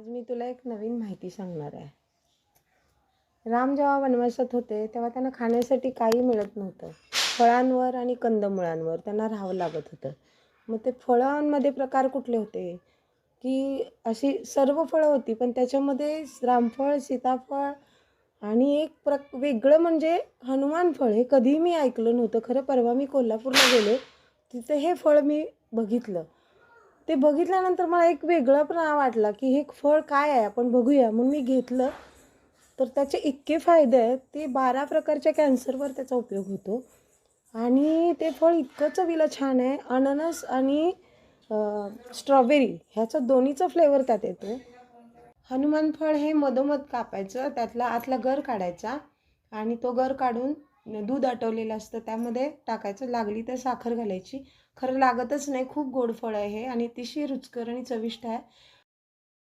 आज मी तुला एक नवीन माहिती सांगणार आहे. राम जेव्हा वनवासात होते तेव्हा त्यांना खाण्यासाठी काही मिळत नव्हतं. फळांवर आणि कंदमुळांवर त्यांना राहावं लागत होतं. मग ते फळांमध्ये प्रकार कुठले होते? की अशी सर्व फळं होती पण त्याच्यामध्ये रामफळ सीताफळ आणि एक प्र वेगळं म्हणजे हनुमान फळ हे कधीही मी ऐकलं नव्हतं. खरं परवा मी कोल्हापूरला गेले तिथे हे फळ मी बघितलं. ते बघितल्यानंतर मला एक वेगळं पण वाटला की हे फळ काय आहे? आपण बघूया. म्हणून मी घेतलं. तर त्याचे इतके फायदे आहेत. ते बारा प्रकारच्या कॅन्सरवर त्याचा उपयोग होतो. आणि ते फळ इतकं चवीला छान आहे. अननस आणि स्ट्रॉबेरी ह्याचा दोन्हीचा फ्लेवर त्यात येतो हनुमान फळ हे मधोमध कापायचं. त्यातला आतला गर काढायचा आणि तो गर काढून दूध आटवलेलं असतं त्यामध्ये टाकायचं. लागली तर साखर घालायची. खरं लागतच नाही. खूप गोड फळ आहे हे आणि अतिशय रुचकर आणि चविष्ट आहे.